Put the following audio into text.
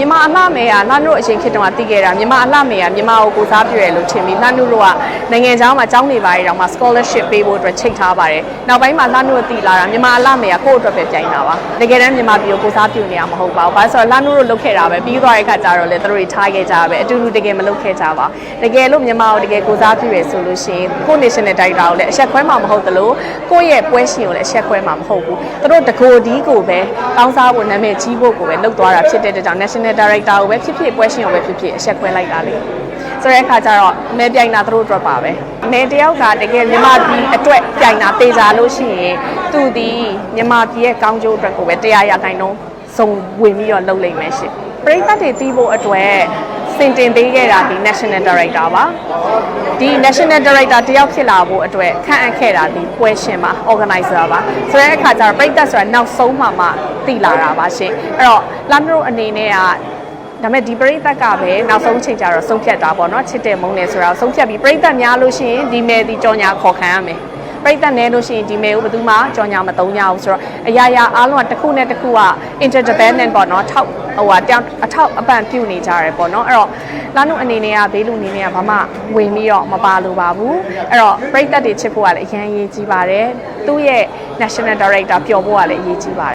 မြန်မာအလှမယ်ကလှနုအရင်ခေတ်တုန်းကတည်ခဲ့တာမြန်မာအလှမယ်ကမြန်မာကိုကိုစားပြုရလို့ထင်ပြီးလှနုတို့ကနိုင်ငံခြားမှာကျောင်းနေပါရတော့မှ scholarship ပေးဖို့အတွက်ချိန်ထားပါတယ်နောက်ပိုင်းမှာလှနုကတည်လာတာမြန်မာအလှမယ်ကကိုယ့်အတွက်ပဲပြိုင်တာပါတကယ်တမ်းမြန်မာပြည်ကိုကိုစားပြုနေရမှာမဟုတ်ပါဘူးဘာလို့ဆိုတော့လှနုတို့လုပ်ခဲ့တာပဲပြီးသွားတဲ့အခါကျတော့လေသူတို့တွေထားခဲ့ကြတာပဲအတူတူတကယ်မလုပ်ခဲ့ကြပါတကယ်လို့မြန်မာကိုတကယ်ကိုစားပြုရဆိုလို့ရှိရင်ကို national director ကိုလည်းအဆက်ခွဲမှာမဟုတ်သလိုကိုယ့်ရဲ့ပွဲရှင်ကိုလည်းအဆက်ခွဲမှာမဟုတ်ဘူးသူတို့တကိုယ်ဒီကိုပဲတောင်းစားဖို့နာမည်ကြီးဖို့ကိုပဲလုပ်သွားတာဖြစ်တဲ့အတွက်ကြောင့် national director ကိုပဲဖြစ်ဖြစ်ပွဲရှင်ကိုပဲဖြစ်ဖြစ်အဆက်ခွဲလိုက်တာလေဆိုတဲ့အခါကျတော့မဲပြိုင်တာသူတို့အတွက်ပါပဲမဲတယောက်ကတကယ်မြန်မာပြည်အတွက်ပြိုင်တာတေချာလို့ရှိရင်သူဒီမြန်မာပြည်ရဲ့ကောင်းကျိုးအတွက်ကိုပဲတရားရခိုင်နှုန်းစုံဝင်ပြီးတော့လုပ်လိမ့်မယ်ရှင် ပရိသတ်တွေတီးဖို့အတွက်စင်တင်ပေးခဲ့တာဒီ national director ပါဒီ national director တယောက်ဖြစ်လာဖို့အတွက်ခန့်အပ်ခဲ့တာဒီပွဲရှင်ပါ organizer ပါဆိုတဲ့အခါကျတော့ပရိသတ်ဆိုတာနောက်ဆုံးမှမှတည်လာတာပါရှင်အဲ့တော့လမ်းတို့အနေနဲ့ကဒါပေမဲ့ဒီပရိသတ်ကပဲနောက်ဆုံးချိန်ကျတော့ဆုံးဖြတ်တာပေါ့နော်ချစ်တယ်မုန်းတယ်ဆိုတာကိုဆုံးဖြတ်ပြီးပရိသတ်များလို့ရှိရင်ဒီမယ်ဒီကြော်ညာခေါ်ခံရမယ် ပရိသတ်နဲလို့ရှိရင်ဒီမယ်ကိုဘယ်သူမှကြော်ညာမသုံးကြဘူးဆိုတော့အရာရာအားလုံးကတစ်ခုနဲ့တစ်ခုက interdependent ပေါ့နော်ထောက်ဟိုဟာတောင်အထောက်အပံ့ပြုနေကြရတယ်ပေါ့နော်အဲ့တော့လာနုအနေနဲ့ကဘေးလူအနေနဲ့ကဘာမှဝင်ပြီးတော့မပါလို့ပါဘူးအဲ့တော့ပရိသတ်တွေချစ်ဖို့ကလည်းအရန်အရေးကြီးပါတယ်သူ့ရဲ့ national director ပျော်ဖို့ကလည်းအရေးကြီးပါတယ်